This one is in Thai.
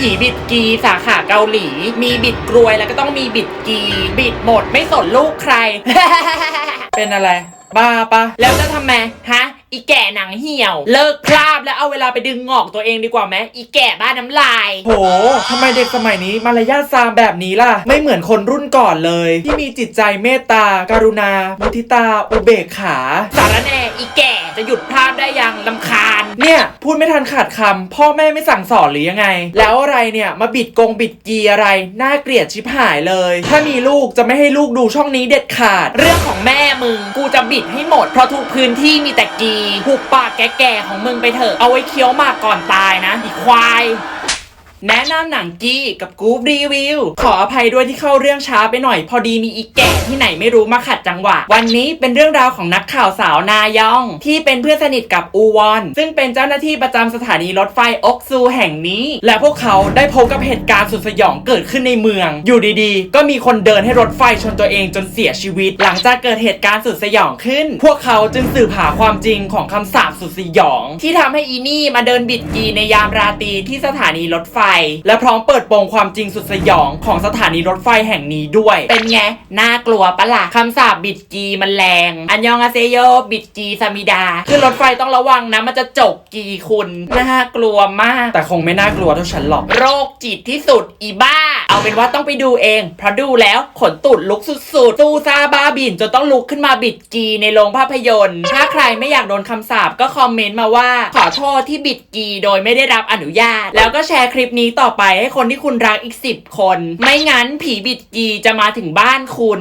ผีบิดกีสาขาเกาหลี มีบิดกรวยแล้วก็ต้องมีบิดกีบิดหมดไม่สนลูกใคร เป็นอะไร บ้าปะแล้วจะทำไมฮะอีแก่หนังเหี่ยว เลิกพลาดแล้วเอาเวลาไปดึงงอกตัวเองดีกว่าไหมอีแก่บ้านน้ำลาย โหทำไมเด็กสมัยนี้มารยาทซามแบบนี้ล่ะ ไม่เหมือนคนรุ่นก่อนเลย ที่มีจิตใจเมตตาการุณา มุทิตา อุเบกขา สารแหน่อีแก่ จะหยุดพลาดได้ยังลำคาญ เนี่ยพูดไม่ทันขาดคำพ่อแม่ไม่สั่งสอนหรือยังไง แล้วอะไรเนี่ยมาบิดกงบิดกีอะไรน่าเกลียดชิบหายเลย ถ้ามีลูกจะไม่ให้ลูกดูช่องนี้เด็ดขาด เรื่องของแม่มึงกูจะบิดให้หมดเพราะทุกพื้นที่มีแต่กีหุบปากแก่ๆของมึงไปเถอะเอาไว้เคี้ยวหมากก่อนตายนะอีควาย แนะนำหนังกี้กับกู๊ปรีวิว ขออภัยด้วยที่เข้าเรื่องช้าไปหน่อย พอดีมีอีแก่ที่ไหนไม่รู้มาขัดจังหวะ วันนี้เป็นเรื่องราวของนักข่าวสาวนายอง ที่เป็นเพื่อนสนิทกับอูวอน ซึ่งเป็นเจ้าหน้าที่ประจำสถานีรถไฟอกซูแห่งนี้ และพวกเขาได้พบกับเหตุการณ์สุดสยองเกิดขึ้นในเมือง อยู่ดีๆ ก็มีคนเดินให้รถไฟชนตัวเองจนเสียชีวิต หลังจากเกิดเหตุการณ์สุดสยองขึ้น พวกเขาจึงสืบหาความจริงของคำสาปสุดสยอง ที่ทำให้อีนี่มาเดินบิดกีในยามราตรีที่สถานีรถไฟและพร้อมเปิดโปงความจริงสุดสยองของสถานีรถไฟแห่งนี้ด้วย เป็นไง น่ากลัวปะล่ะคำสาปบิดกีมันแรง อันยองอาเซโยบิดกีซามิดา ขึ้นรถไฟต้องระวังนะ มันจะจกกีคุณ น่ากลัวมาก แต่คงไม่น่ากลัวเท่าฉันหรอก โรคจิตที่สุดอีบ้า เอาเป็นว่าต้องไปดูเอง เพราะดูแล้วขนตุดลุกสุดๆสู้ซาบ้าบินจนต้องลุกขึ้นมาบิดกีในโรงภาพยนตร์ ถ้าใครไม่อยากโดนคำสาปก็คอมเมนต์มาว่า ขอโทษที่บิดกีโดยไม่ได้รับอนุญาต แล้วก็แชร์คลิปนี้ต่อไปให้คนที่คุณรักอีกสิบคน ไม่งั้นผีบิดกีจะมาถึงบ้านคุณ